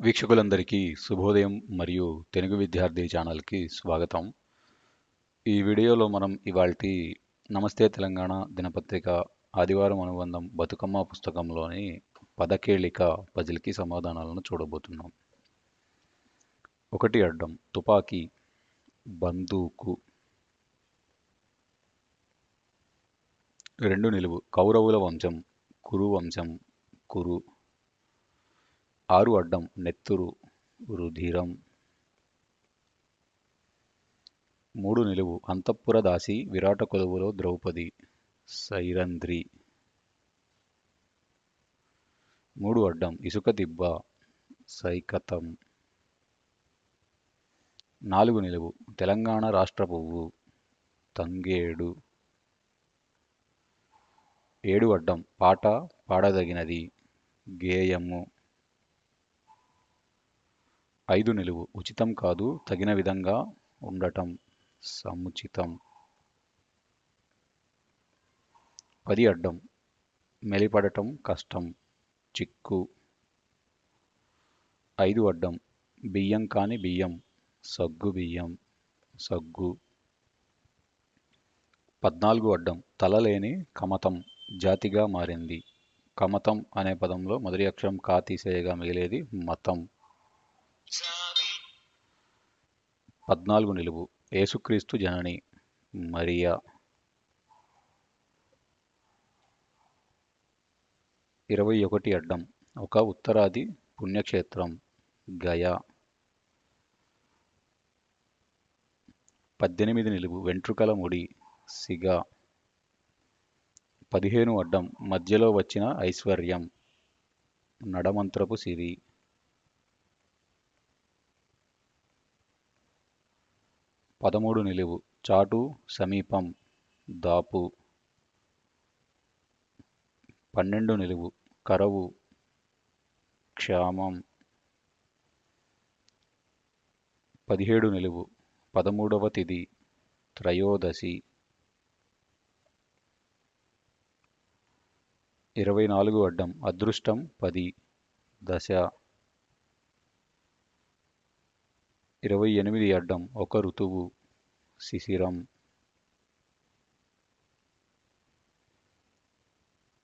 వీక్షకులందరికీ శుభోదయం మరియు తెలుగు విద్యార్థి ఛానల్కి స్వాగతం. ఈ వీడియోలో మనం ఇవాల్టి నమస్తే తెలంగాణ దినపత్రిక ఆదివారం అనుబంధం బతుకమ్మ పుస్తకంలోని పదకేళిక పజిల్కి సమాధానాలను చూడబోతున్నాం. ఒకటి అడ్డం తుపాకీ బందూకు. రెండు నిలువు కౌరవుల వంశం కురు వంశం కురు. ఆరు అడ్డం నెత్తురు రుధిరం. మూడు నిలువు అంతఃపుర దాసి విరాట కొలువులో ద్రౌపది సైరంధ్రి. మూడు అడ్డం ఇసుక దిబ్బ సైకతం. నాలుగు నిలువు తెలంగాణ రాష్ట్ర పువ్వు తంగేడు. ఏడు అడ్డం పాట పాడదగినది గేయము. ఐదు నిలువు. ఉచితం కాదు తగిన విధంగా ఉండటం సముచితం. పది అడ్డం. మెలిపడటం కష్టం. చిక్కు. ఐదు అడ్డం. బియ్యం కాని బియ్యం. సగ్గు బియ్యం. సగ్గు. పద్నాలుగు అడ్డం. తలలేని కమతం. జాతిగా మారింది. కమతం అనే పదంలో మొదటి అక్షరం కా తీసేయగా మిగిలేది మతం. పద్నాలుగు నిలువు. ఏసుక్రీస్తు జనని మరియా. ఇరవై ఒకటి అడ్డం. ఒక ఉత్తరాది పుణ్యక్షేత్రం. గయా. పద్దెనిమిది నిలువు. వెంట్రుకల ముడి. సిగ. పదిహేను అడ్డం. మధ్యలో వచ్చిన ఐశ్వర్యం. నడమంత్రపు సిరి. పదమూడు నిలువు. చాటు సమీపం దాపు. పన్నెండు నిలువు. కరవు క్షామం. పదిహేడు నిలువు. పదమూడవ తిది త్రయోదశి. ఇరవై నాలుగు అడ్డం. అదృష్టం పది. దశ. ఇరవై ఎనిమిది అడ్డం. ఒక ఋతువు. శిశిరం.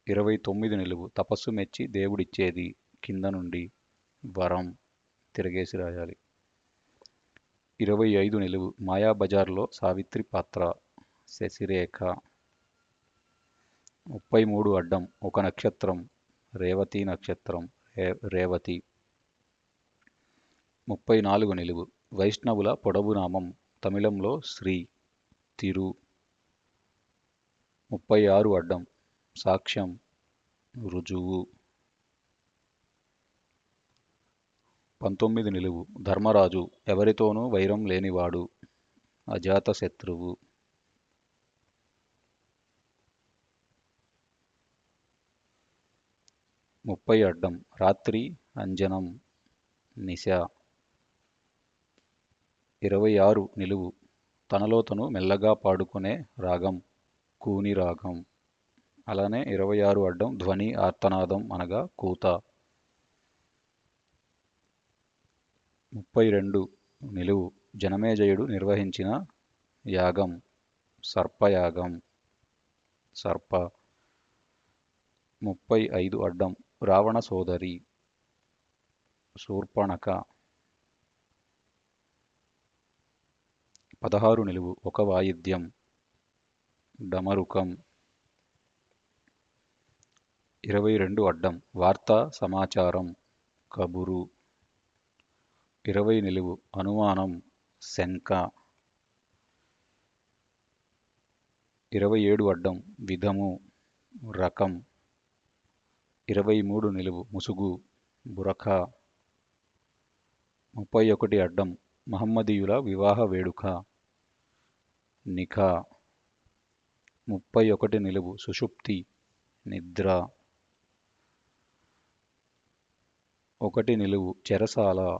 ఇరవై తొమ్మిది నిలువు. తపస్సు మెచ్చి దేవుడిచ్చేది కింద నుండి వరం తిరగేసి రాయాలి. ఇరవై ఐదు నిలువు. మాయాబజార్లో సావిత్రి పాత్ర. శశిరేఖ. ముప్పై మూడు అడ్డం. ఒక నక్షత్రం. రేవతి నక్షత్రం. రేవతి. ముప్పై నాలుగు నిలువు. వైష్ణవుల పొడవు నామం. తమిళంలో శ్రీ తిరు ముప్పై ఆరు అడ్డం సాక్ష్యం రుజువు. పంతొమ్మిది నిలువు ధర్మరాజు ఎవరితోనూ వైరం లేనివాడు అజాత శత్రువు. ముప్పై అడ్డం రాత్రి అంజనం నిశ. ఇరవై ఆరు నిలువు. తనలో తను మెల్లగా పాడుకునే రాగం కూని రాగం. అలానే ఇరవై ఆరు అడ్డం ధ్వని ఆర్తనాదం అనగా కూత. ముప్పై రెండు నిలువు. జనమేజయుడు నిర్వహించిన యాగం సర్పయాగం. సర్ప. ముప్పై ఐదు అడ్డం రావణ సోదరి శూర్పణక పదహారు నిలువు ఒక వాయిద్యం. డమరుకం. ఇరవై రెండు అడ్డం. వార్తా సమాచారం. కబురు. ఇరవై నిలువు. అనుమానం. శంక. ఇరవై ఏడు అడ్డం. విధము. రకం. ఇరవై మూడు నిలువు. ముసుగు. బురఖ. ముప్పై ఒకటి అడ్డం. మహమ్మదీయుల వివాహ వేడుక. నిఖా ముప్పై ఒకటి నిలువు. సుషుప్తి. నిద్ర. ఒకటి నిలువు. చెరసాల.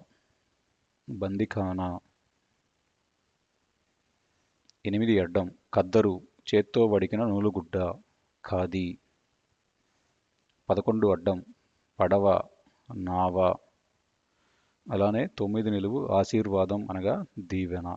బందిఖానా. ఎనిమిది అడ్డం. కద్దరు. చేత్తో వడికిన నూలుగుడ్డ. ఖాదీ. పదకొండు అడ్డం. పడవ. నావ. అలానే తొమ్మిది నిలువు. ఆశీర్వాదం అనగా దీవెన.